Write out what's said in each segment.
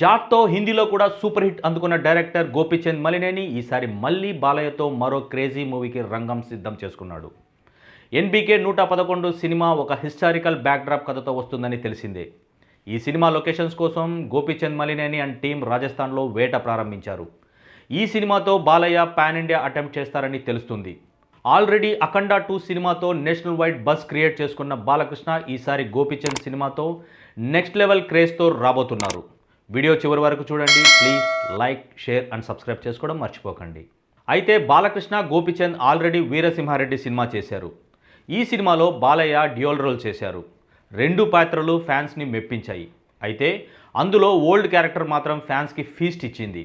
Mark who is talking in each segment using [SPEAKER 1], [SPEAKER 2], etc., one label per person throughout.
[SPEAKER 1] జాట్తో హిందీలో కూడా super hit అందుకున్న డైరెక్టర్ గోపీచంద్ మలినేని ఈసారి మళ్ళీ బాలయ్యతో మరో క్రేజీ మూవీకి రంగం సిద్ధం చేసుకున్నాడు. ఎన్బీకే నూట పదకొండు సినిమా ఒక హిస్టారికల్ బ్యాక్డ్రాప్ కథతో వస్తుందని తెలిసిందే. ఈ సినిమా లొకేషన్స్ కోసం గోపీచంద్ మలినేని అండ్ టీం రాజస్థాన్లో వేట ప్రారంభించారు. ఈ సినిమాతో బాలయ్య పాన్ ఇండియా అటెంప్ట్ చేస్తారని తెలుస్తుంది. ఆల్రెడీ అఖండ టూ సినిమాతో నేషనల్ వైడ్ బస్ క్రియేట్ చేసుకున్న బాలకృష్ణ ఈసారి గోపీచంద్ సినిమాతో నెక్స్ట్ లెవెల్ క్రేజ్తో రాబోతున్నారు. వీడియో చివరి వరకు చూడండి. Please like share and subscribe చేసుకోవడం మర్చిపోకండి. అయితే బాలకృష్ణ గోపీచంద్ ఆల్రెడీ వీరసింహారెడ్డి సినిమా చేశారు. ఈ సినిమాలో బాలయ్య డ్యూయల్ రోల్ చేశారు. రెండు పాత్రలు ఫ్యాన్స్ని మెప్పించాయి. అయితే అందులో ఓల్డ్ క్యారెక్టర్ మాత్రం ఫ్యాన్స్కి ఫీస్ట్ ఇచ్చింది.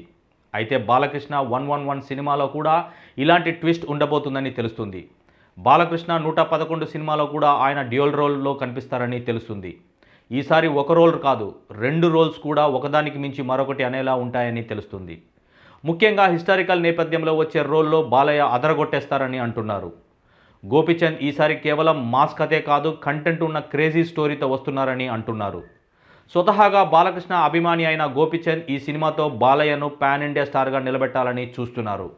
[SPEAKER 1] అయితే బాలకృష్ణ వన్ వన్ వన్ సినిమాలో కూడా ఇలాంటి ట్విస్ట్ ఉండబోతుందని తెలుస్తుంది. బాలకృష్ణ నూట పదకొండు సినిమాలో కూడా ఆయన డ్యూయల్ రోల్లో కనిపిస్తారని తెలుస్తుంది. ఈసారి ఒక రోల్ కాదు రెండు రోల్స్ కూడా ఒకదానికి మించి మరొకటి అనేలా ఉంటాయని తెలుస్తుంది. ముఖ్యంగా హిస్టారికల్ నేపథ్యంలో వచ్చే రోల్లో బాలయ్య అదరగొట్టేస్తారని అంటున్నారు. గోపిచంద్ ఈసారి కేవలం మాస్ కథే కాదు కంటెంట్ ఉన్న క్రేజీ స్టోరీతో వస్తున్నారని అంటున్నారు. స్వతహాగా బాలకృష్ణ అభిమాని అయిన గోపిచంద్ ఈ సినిమాతో బాలయ్యను పాన్ ఇండియా స్టార్గా నిలబెట్టాలని చూస్తున్నారు.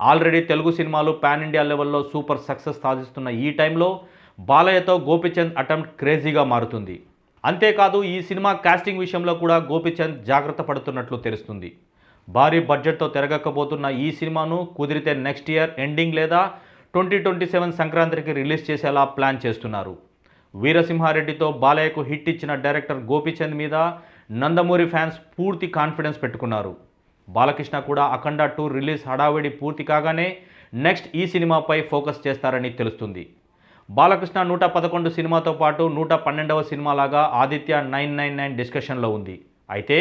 [SPEAKER 1] ఆల్రెడీ తెలుగు సినిమాలు పాన్ ఇండియా లెవెల్లో సూపర్ సక్సెస్ సాధిస్తున్న ఈ టైంలో బాలయ్యతో గోపిచంద్ అటెంప్ట్ క్రేజీగా మారుతుంది. అంతేకాదు ఈ సినిమా కాస్టింగ్ విషయంలో కూడా గోపిచంద్ జాగ్రత్త పడుతున్నట్లు తెలుస్తుంది. భారీ బడ్జెట్తో తెరగక్కబోతున్న ఈ సినిమాను కుదిరితే నెక్స్ట్ ఇయర్ ఎండింగ్ లేదా ట్వంటీ ట్వంటీ సెవెన్ సంక్రాంతికి రిలీజ్ చేసేలా ప్లాన్ చేస్తున్నారు. వీరసింహారెడ్డితో బాలయ్యకు హిట్ ఇచ్చిన డైరెక్టర్ గోపీచంద్ మీద నందమూరి ఫ్యాన్స్ పూర్తి కాన్ఫిడెన్స్ పెట్టుకున్నారు. బాలకృష్ణ కూడా అఖండ టూ రిలీజ్ హడావిడి పూర్తి కాగానే నెక్స్ట్ ఈ సినిమాపై ఫోకస్ చేస్తారని తెలుస్తుంది. బాలకృష్ణ నూట పదకొండు సినిమాతో పాటు నూట పన్నెండవ సినిమాలాగా ఆదిత్య నైన్ నైన్ నైన్ డిస్కషన్లో ఉంది. అయితే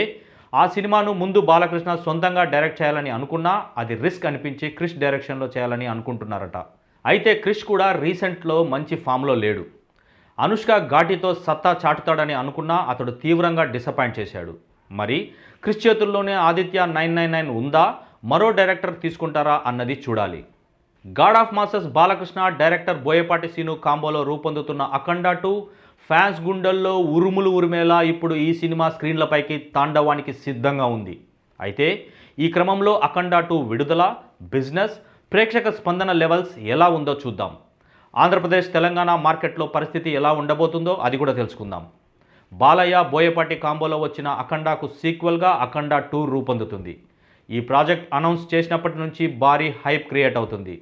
[SPEAKER 1] ఆ సినిమాను ముందు బాలకృష్ణ సొంతంగా డైరెక్ట్ చేయాలని అనుకున్నా అది రిస్క్ అనిపించి క్రిష్ డైరెక్షన్లో చేయాలని అనుకుంటున్నారట. అయితే క్రిష్ కూడా రీసెంట్లో మంచి ఫామ్లో లేడు. అనుష్క ఘాటితో సత్తా చాటుతాడని అనుకున్నా అతడు తీవ్రంగా డిసప్పాయింట్ చేశాడు. మరి క్రిష్ చేతుల్లోనే ఆదిత్య నైన్ నైన్ నైన్ ఉందా? మరో డైరెక్టర్ తీసుకుంటారా అన్నది చూడాలి. God of masses Balakrishna director Boyapati Seenu కాంబోలో రూపొందుతున్న అఖండ టూ. ఫ్యాన్స్ గుండెల్లో ఉరుములు ఉరిమేలా ఇప్పుడు ఈ సినిమా స్క్రీన్లపైకి తాండవానికి సిద్ధంగా ఉంది. అయితే ఈ క్రమంలో అఖండ టూ విడుదల బిజినెస్ ప్రేక్షక స్పందన లెవెల్స్ ఎలా ఉందో చూద్దాం. ఆంధ్రప్రదేశ్ తెలంగాణ మార్కెట్లో పరిస్థితి ఎలా ఉండబోతుందో అది కూడా తెలుసుకుందాం. బాలయ్య బోయపాటి కాంబోలో వచ్చిన అఖండాకు సీక్వెల్గా అఖండ టూ రూపొందుతుంది. ఈ ప్రాజెక్ట్ అనౌన్స్ చేసినప్పటి నుంచి భారీ హైప్ క్రియేట్ అవుతుంది.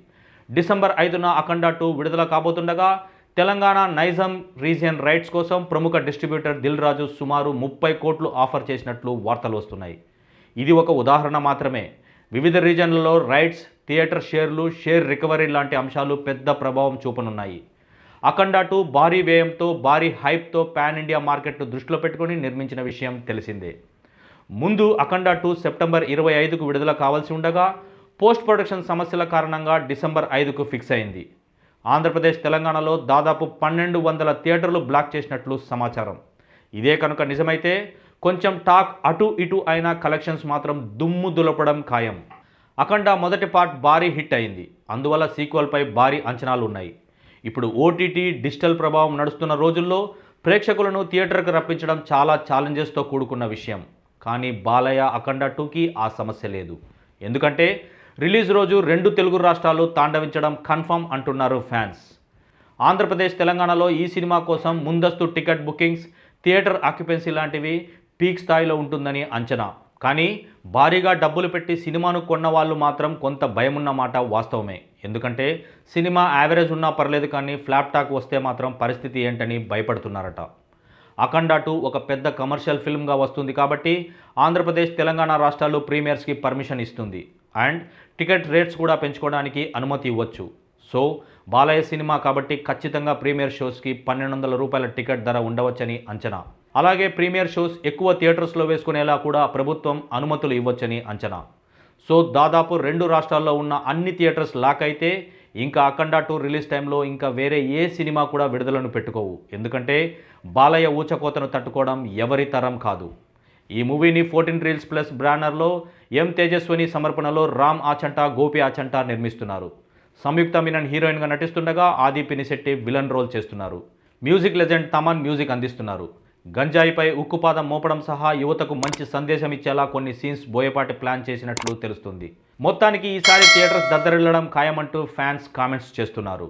[SPEAKER 1] డిసెంబర్ ఐదున అఖండ టూ విడుదల కాబోతుండగా తెలంగాణ నైజం రీజియన్ రైట్స్ కోసం ప్రముఖ డిస్ట్రిబ్యూటర్ దిల్ రాజు సుమారు ముప్పై కోట్లు ఆఫర్ చేసినట్లు వార్తలు వస్తున్నాయి. ఇది ఒక ఉదాహరణ మాత్రమే. వివిధ రీజన్లలో రైట్స్ థియేటర్ షేర్లు షేర్ రికవరీ లాంటి అంశాలు పెద్ద ప్రభావం చూపనున్నాయి. అఖండ టూ భారీ వ్యయంతో భారీ హైప్తో పాన్ ఇండియా మార్కెట్ను దృష్టిలో పెట్టుకొని నిర్మించిన విషయం తెలిసిందే. ముందు అఖండ టూ సెప్టెంబర్ ఇరవై ఐదుకు విడుదల కావాల్సి ఉండగా పోస్ట్ ప్రొడక్షన్ సమస్యల కారణంగా డిసెంబర్ ఐదుకు ఫిక్స్ అయింది. ఆంధ్రప్రదేశ్ తెలంగాణలో దాదాపు పన్నెండు వందల థియేటర్లు బ్లాక్ చేసినట్లు సమాచారం. ఇదే కనుక నిజమైతే కొంచెం టాక్ అటు ఇటు అయిన కలెక్షన్స్ మాత్రం దుమ్ము దులపడం ఖాయం. అఖండ మొదటి పార్ట్ భారీ హిట్ అయింది. అందువల్ల సీక్వెల్పై భారీ అంచనాలు ఉన్నాయి. ఇప్పుడు ఓటీటీ డిజిటల్ ప్రభావం నడుస్తున్న రోజుల్లో ప్రేక్షకులను థియేటర్కి రప్పించడం చాలా ఛాలెంజెస్తో కూడుకున్న విషయం. కానీ బాలయ్య అఖండ టూకి ఆ సమస్య లేదు. ఎందుకంటే రిలీజ్ రోజు రెండు తెలుగు రాష్ట్రాలు తాండవించడం కన్ఫర్మ్ అంటున్నారు ఫ్యాన్స్. ఆంధ్రప్రదేశ్ తెలంగాణలో ఈ సినిమా కోసం ముందస్తు టికెట్ బుకింగ్స్ థియేటర్ ఆక్యుపెన్సీ లాంటివి పీక్ స్థాయిలో ఉంటుందని అంచనా. కానీ భారీగా డబ్బులు పెట్టి సినిమాను కొన్న వాళ్ళు మాత్రం కొంత భయమున్న మాట వాస్తవమే. ఎందుకంటే సినిమా యావరేజ్ ఉన్నా పర్లేదు కానీ ఫ్లాప్ టాక్ వస్తే మాత్రం పరిస్థితి ఏంటని భయపడుతున్నారట. అఖండ టూ ఒక పెద్ద కమర్షియల్ ఫిల్మ్గా వస్తుంది కాబట్టి ఆంధ్రప్రదేశ్ తెలంగాణ రాష్ట్రాలు ప్రీమియర్స్కి పర్మిషన్ ఇస్తుంది. అండ్ టికెట్ రేట్స్ కూడా పెంచుకోవడానికి అనుమతి ఇవ్వచ్చు. సో బాలయ్య సినిమా కాబట్టి ఖచ్చితంగా ప్రీమియర్ షోస్కి పన్నెండు వందల రూపాయల టికెట్ ధర ఉండవచ్చని అంచనా. అలాగే ప్రీమియర్ షోస్ ఎక్కువ థియేటర్స్లో వేసుకునేలా కూడా ప్రభుత్వం అనుమతులు ఇవ్వచ్చని అంచనా. సో దాదాపు రెండు రాష్ట్రాల్లో ఉన్న అన్ని థియేటర్స్ లాక్ అయితే ఇంకా అఖండ టూర్ రిలీజ్ టైంలో ఇంకా వేరే ఏ సినిమా కూడా విడుదలను పెట్టుకోవు. ఎందుకంటే బాలయ్య ఊచకోతను తట్టుకోవడం ఎవరి తరం కాదు. ఈ మూవీని ఫోర్టీన్ రీల్స్ ప్లస్ బ్యానర్లో ఎం తేజస్విని సమర్పణలో రామ్ ఆచంటా గోపి ఆచంటా నిర్మిస్తున్నారు. సంయుక్త మీనన్ హీరోయిన్గా నటిస్తుండగా ఆది పినిశెట్టి విలన్ రోల్ చేస్తున్నారు. మ్యూజిక్ లెజెండ్ తమన్ మ్యూజిక్ అందిస్తున్నారు. గంజాయిపై ఉక్కుపాదం మోపడం సహా యువతకు మంచి సందేశం ఇచ్చేలా కొన్ని సీన్స్ బోయపాటి ప్లాన్ చేసినట్లు తెలుస్తుంది. మొత్తానికి ఈసారి థియేటర్స్ దద్దరిల్లడం ఖాయమంటూ ఫ్యాన్స్ కామెంట్స్ చేస్తున్నారు.